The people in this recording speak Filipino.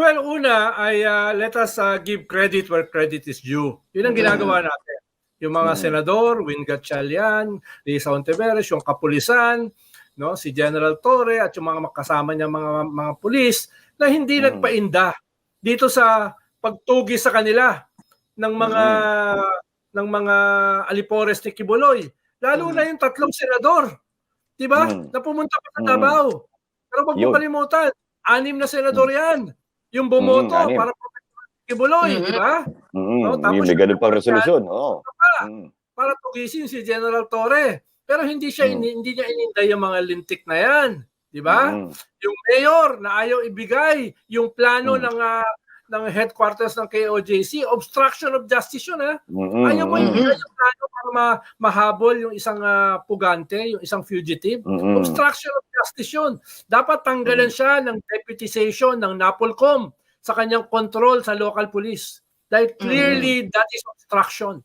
Well, una ay ah, let us ah, give credit where credit is due. Yun ang ginagawa natin. Yung mga Mm. senador, Win Gatchalian, Lisa Ontiveros, yung kapulisan, no, si General Torre at yung mga kasama niya mga mga pulis na hindi Mm. nagpainda dito sa pagtugi sa kanila ng mga ng mga alipores ni Kibuloy. Lalo Mm. na yung tatlong senador. 'Di ba? Mm. Na pumunta pa sa Mm. Davao. Pero wag mo kalimutan, anim na senador 'yan. Yung bumoto Mm, para protektahan si Kibuloy, Mm. di ba? Mm, No, tapos yung may ganun pang resolusyon. Oo. Pa, Mm. para tugisin si General Torre. Pero hindi siya Mm. ini- hindi niya ininday yung mga lintik na 'yan, di ba? Mm. Yung mayor na ayaw ibigay yung plano Mm. ng ah, ng headquarters ng KOJC, obstruction of justice yun ha. Mm, Ayaw mo mm, ibigay yung plano para ma- mahabol yung isang ah, pugante, yung isang fugitive. mm, Obstruction of justice yun. Dapat tanggalan siya ng deputization ng NAPOLCOM sa kanyang control sa local police. Dahil clearly that is obstruction.